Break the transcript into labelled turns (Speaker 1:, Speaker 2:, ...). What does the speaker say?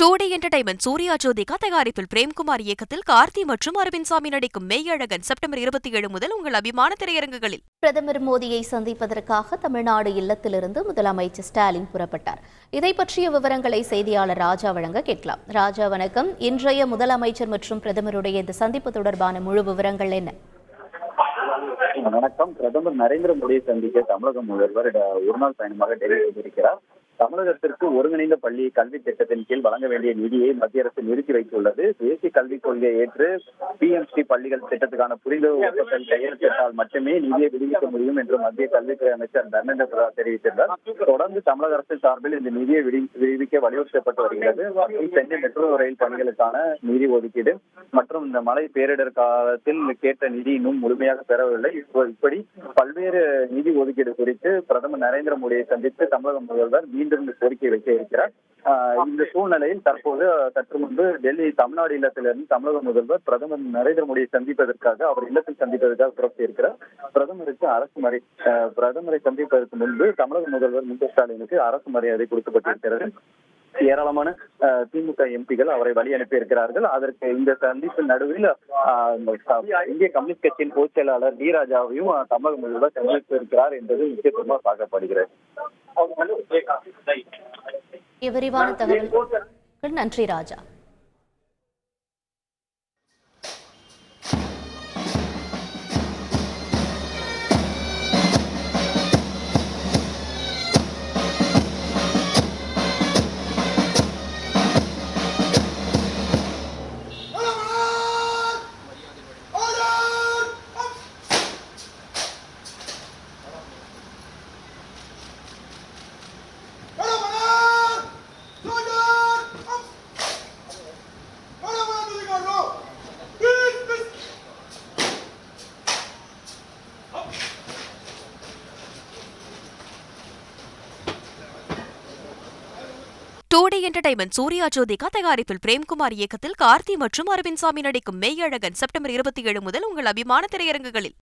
Speaker 1: டூடி entertainment Suriya Jyothika தயாரிப்பில் பிரேம்குமார் இயக்கத்தில் கார்த்தி மற்றும் அரவிந்த் சாமி நடிக்கும் மெய்யழகன் செப்டம்பர் இருபத்தி ஏழு முதல் உங்கள் அபிமான திரையரங்குகளில்.
Speaker 2: பிரதமர் மோடியை சந்திப்பதற்காக தமிழ்நாடு இல்லத்திலிருந்து முதலமைச்சர் ஸ்டாலின் புறப்பட்டார். இதை பற்றிய விவரங்களை செய்தியாளர் ராஜா வழங்க கேட்கலாம். ராஜா வணக்கம். இன்றைய முதலமைச்சர் மற்றும் பிரதமருடைய இந்த சந்திப்பு தொடர்பான முழு விவரங்கள் என்ன?
Speaker 3: வணக்கம். பிரதமர் நரேந்திர மோடியை சந்திக்க தமிழக முதல்வர் ட- ஒருநாள் பயணமாக டெல்லி வந்திருக்கிறார் தமிழகத்திற்கு ஒருங்கிணைந்த பள்ளி கல்வி திட்டத்தின் கீழ் வழங்க வேண்டிய நிதியை மத்திய அரசு நிறுத்தி வைத்துள்ளது. தேசிய கல்விக் கொள்கையை ஏற்று பிஎம்சி பள்ளிகள் திட்டத்துக்கான புரிந்துணர்வு ஒப்பந்தத்தில் கையெழுத்திட்டால் மட்டுமே நிதியை விடுவிக்க முடியும் என்று மத்திய கல்வித்துறை அமைச்சர் தர்மேந்திர பிரதான் தெரிவித்திருந்தார். தொடர்ந்து தமிழக அரசு சார்பில் இந்த நிதியை விடுவிக்க வலியுறுத்தப்பட்டு வருகிறது. மற்றும் சென்னை மெட்ரோ ரயில் பணிகளுக்கான நிதி ஒதுக்கீடு மற்றும் இந்த மழை பேரிடர் காலத்தில் கேட்ட நிதி இன்னும் முழுமையாக பெறவில்லை. இப்படி பல்வேறு நிதி ஒதுக்கீடு குறித்து பிரதமர் நரேந்திர மோடியை சந்தித்து தமிழக முதல்வர் மீண்டும் இந்த கோரிக்கை வைக்க இருக்கிறார் இந்த சூழ்நிலையில் தற்போது சற்று முன்பு டெல்லி தமிழ்நாடு இல்லத்திலிருந்து தமிழக முதல்வர் பிரதமர் நரேந்திர மோடியை சந்திப்பதற்காக அவர் இல்லத்தில் சந்திப்பதற்காக புறப்பட்டிருக்கிறார் பிரதமருக்கு அரசு மறை பிரதமரை சந்திப்பதற்கு முன்பு தமிழக முதல்வர் மு க ஸ்டாலினுக்கு அரசு மரியாதை கொடுக்கப்பட்டிருக்கிறது. ஏராளமான திமுக எம்பிகள் அவரை வழி அனுப்பியிருக்கிறார்கள். அதற்கு இந்த சந்திப்பின் நடுவில் இந்திய கம்யூனிஸ்ட் கட்சியின் பொதுச் செயலாளர் டி ராஜாவையும் தமிழக முதல்வர் சந்தித்து இருக்கிறார் என்பது முக்கியத்துவமாக பார்க்கப்படுகிறது.
Speaker 2: விரிவான தகவல் நன்றி Raja
Speaker 1: two D entertainment Suriya Jyothika தயாரிப்பில் பிரேம்குமார் இயக்கத்தில் கார்த்தி மற்றும் அரவிந்த் சாமி நடிக்கும் மெய்யழகன் செப்டம்பர் இருபத்தி ஏழு முதல் உங்கள் அபிமான திரையரங்குகளில்.